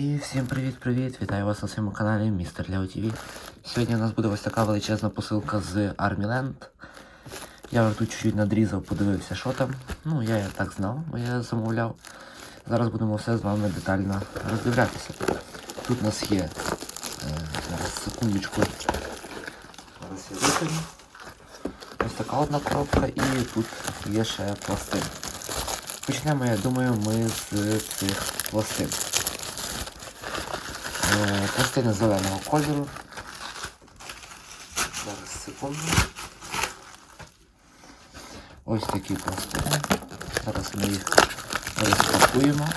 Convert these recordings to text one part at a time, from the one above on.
І всім привіт-привіт! Вітаю вас на своєму каналі Містер Ляо ТВ. Сьогодні у нас буде ось така величезна посилка з Land. Я вже тут чуть-чуть надрізав, подивився, що там. Ну, я так знав, бо я замовляв. Зараз будемо все з вами детально роздивлятися. Тут у нас є. Е, зараз секундочку. Зараз я витягну. Ось така одна коробка і тут є ще пластин. Почнемо, я думаю, ми з цих пластин. Е, Пластини зеленого кольору. Зараз секунду. Ось такі пластини. Зараз ми їх розпакуємо.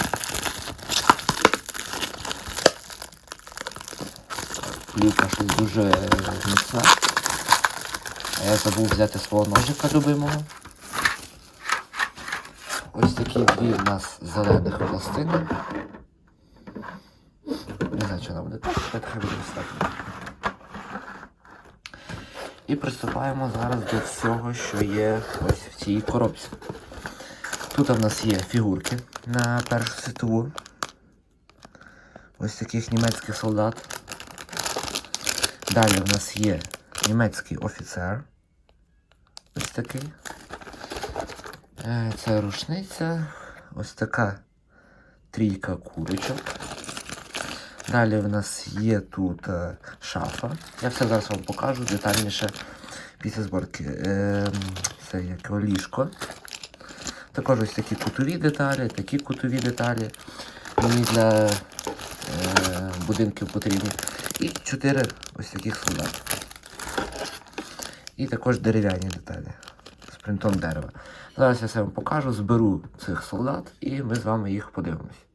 Плівка щось дуже міцна. А я забув взяти свого ножика любимого. Ось такі дві у нас зелених пластини. Знаю, чи буде так, так хай буде так. І приступаємо зараз до всього, що є ось в цій коробці. Тут у нас є фігурки на Першу світову. Ось таких німецьких солдат. Далі в нас є німецький офіцер. Ось такий. Е, Це рушниця. Ось така трійка курочок. Далі в нас є тут е, шафа. Я все зараз вам покажу детальніше після зборки. Е, це як ліжко. Також ось такі кутові деталі, такі кутові деталі. Мені для е, будинків потрібні. І чотири ось таких солдат. І також дерев'яні деталі з принтом дерева. Зараз я все вам покажу, зберу цих солдат і ми з вами їх подивимось.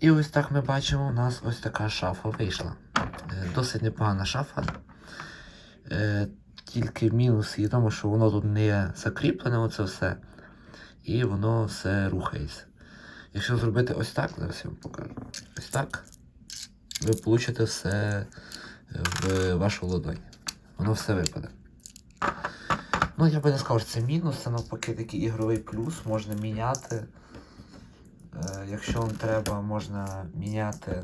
І ось так ми бачимо, у нас ось така шафа вийшла. Е, Досить непогана шафа. Е, Тільки мінус є тому, що воно тут не закріплене, оце все. І воно все рухається. Якщо зробити ось так, зараз я вам покажу. Ось так, ви получите все в вашу ладонь. Воно все випаде. Ну, я би не сказав, що це мінус, це навпаки такий ігровий плюс, можна міняти. Е, Якщо вам треба, можна міняти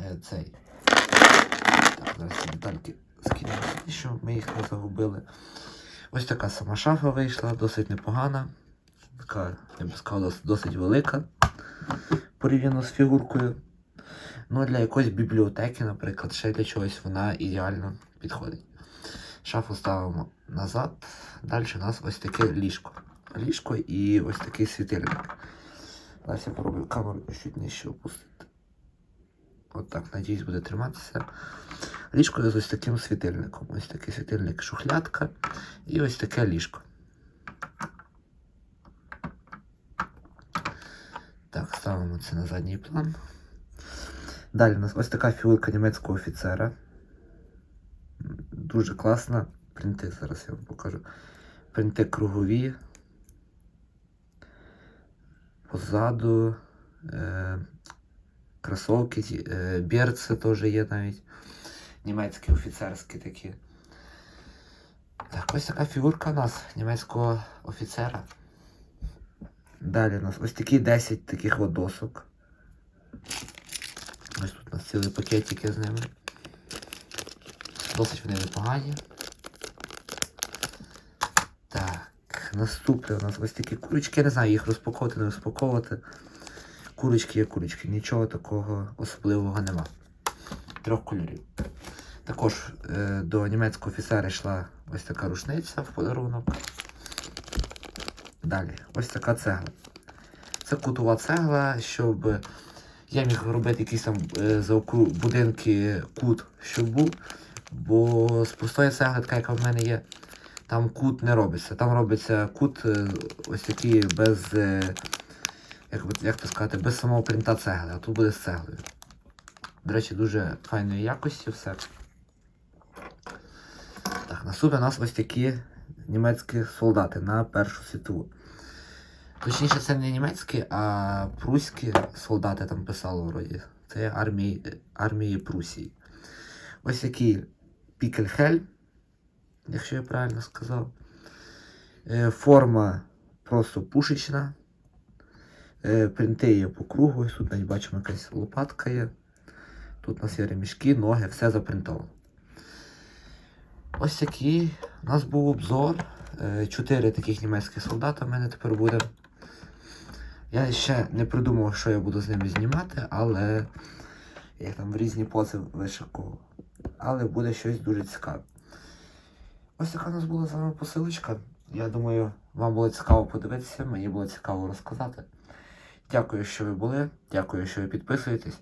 е, цей. Так, зараз детальки скинемо, щоб ми їх не загубили. Ось така сама шафа вийшла, досить непогана. Така, я б сказав, досить велика порівняно з фігуркою. Ну, для якоїсь бібліотеки, наприклад, ще для чогось вона ідеально підходить. Шафу ставимо назад. Далі у нас ось таке ліжко. Ліжко і ось такий світильник. Зараз я попробую камеру чуть нижче опустити. От так, надіюсь, буде триматися. Ліжко з ось таким світильником. Ось такий світильник шухлядка і ось таке ліжко. Так, ставимо це на задній план. Далі у нас ось така фігурка німецького офіцера. Дуже класна. Принти, зараз я вам покажу. Принти кругові. Позаду. Е, кросовки, е, берці теж є навіть. Німецькі офіцерські такі. Так, ось така фігурка у нас німецького офіцера. Далі у нас ось такі 10 таких от досок. Ось тут у нас цілий пакетики з ними. Досить вони непогані. Так, наступне у нас ось такі курочки. Я не знаю, їх розпаковувати, не розпаковувати. Курочки є курочки, нічого такого особливого нема. Трьох кольорів. Також е, до німецького офіцера йшла ось така рушниця в подарунок. Далі, ось така цегла. Це кутова цегла, щоб я міг робити якісь там е, за округ будинки кут, щоб був. Бо з пустої цегли, така яка в мене є, там кут не робиться. Там робиться кут е, ось такий без, е, як, як то сказати, без самого принта цегли, а тут буде з цеглою. До речі, дуже файної якості все. Так, наступне у нас ось такі німецькі солдати на Першу світову. Точніше, це не німецькі, а пруські солдати там писало вроді. Це армії, армії Прусії. Ось такий пікельхель, якщо я правильно сказав. Е, Форма просто пушечна. Е, принти є по кругу, тут навіть бачимо якась лопатка є. Тут у нас є ремішки, ноги, все запринтовано. Ось такий у нас був обзор. Е, Чотири таких німецьких солдата в мене тепер буде. Я ще не придумав, що я буду з ними знімати, але я там в різні пози вишикував. Але буде щось дуже цікаве. Ось така у нас була з вами посилочка. Я думаю, вам було цікаво подивитися, мені було цікаво розказати. Дякую, що ви були. Дякую, що ви підписуєтесь.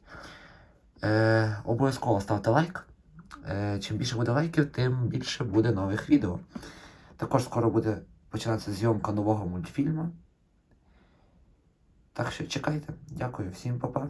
Е, обов'язково ставте лайк. Е, чим більше буде лайків, тим більше буде нових відео. Також скоро буде починатися зйомка нового мультфільму. Так що чекайте. Дякую всім, па-па.